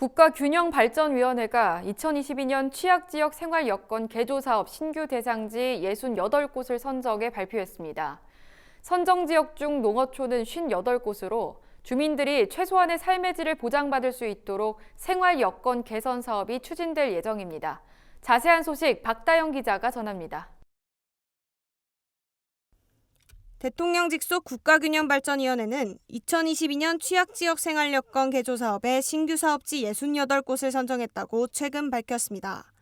국가균형발전위원회가 2022년 취약지역 생활여건 개조사업 신규 대상지 68곳을 선정해 발표했습니다. 선정 지역 중 농어촌은 58곳으로 주민들이 최소한의 삶의 질을 보장받을 수 있도록 생활여건 개선 사업이 추진될 예정입니다. 자세한 소식 박다영 기자가 전합니다. 대통령 직속 국가균형발전위원회는 2022년 취약지역 생활여건 개조 사업에 신규 사업지 68곳을 선정했다고 최근 밝혔습니다.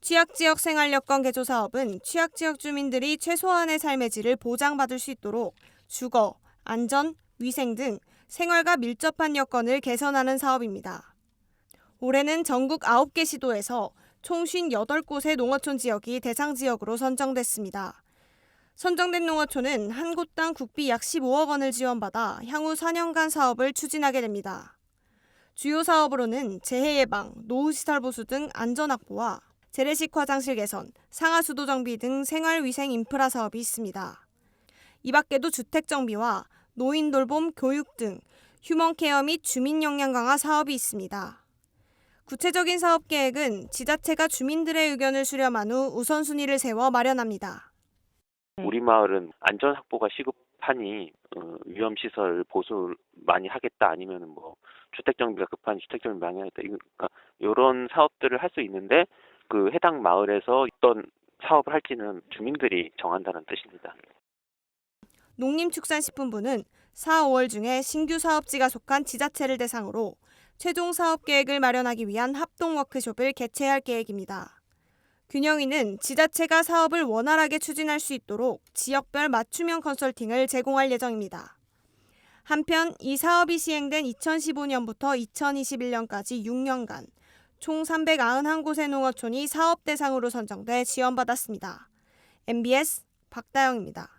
취약지역 생활여건 개조 사업은 취약지역 주민들이 최소한의 삶의 질을 보장받을 수 있도록 주거, 안전, 위생 등 생활과 밀접한 여건을 개선하는 사업입니다. 올해는 전국 9개 시도에서 총 58곳의 농어촌 지역이 대상 지역으로 선정됐습니다. 선정된 농어촌은 한 곳당 국비 약 15억 원을 지원받아 향후 4년간 사업을 추진하게 됩니다. 주요 사업으로는 재해 예방, 노후 시설 보수 등 안전 확보와 재래식 화장실 개선, 상하 수도 정비 등 생활 위생 인프라 사업이 있습니다. 이 밖에도 주택 정비와 노인 돌봄, 교육 등 휴먼 케어 및 주민 역량 강화 사업이 있습니다. 구체적인 사업 계획은 지자체가 주민들의 의견을 수렴한 후 우선순위를 세워 마련합니다. 우리 마을은 안전 확보가 시급하니 어, 위험 시설 보수 많이 하겠다 아니면은 뭐 주택 정비가 급한 주택 정비 많이 하겠다 그러니까 이런 사업들을 할 수 있는데 그 해당 마을에서 어떤 사업을 할지는 주민들이 정한다는 뜻입니다. 농림축산식품부는 4, 5월 중에 신규 사업지가 속한 지자체를 대상으로 최종 사업 계획을 마련하기 위한 합동 워크숍을 개최할 계획입니다. 균형위는 지자체가 사업을 원활하게 추진할 수 있도록 지역별 맞춤형 컨설팅을 제공할 예정입니다. 한편 이 사업이 시행된 2015년부터 2021년까지 6년간 총 391곳의 농어촌이 사업 대상으로 선정돼 지원받았습니다. MBS 박다영입니다.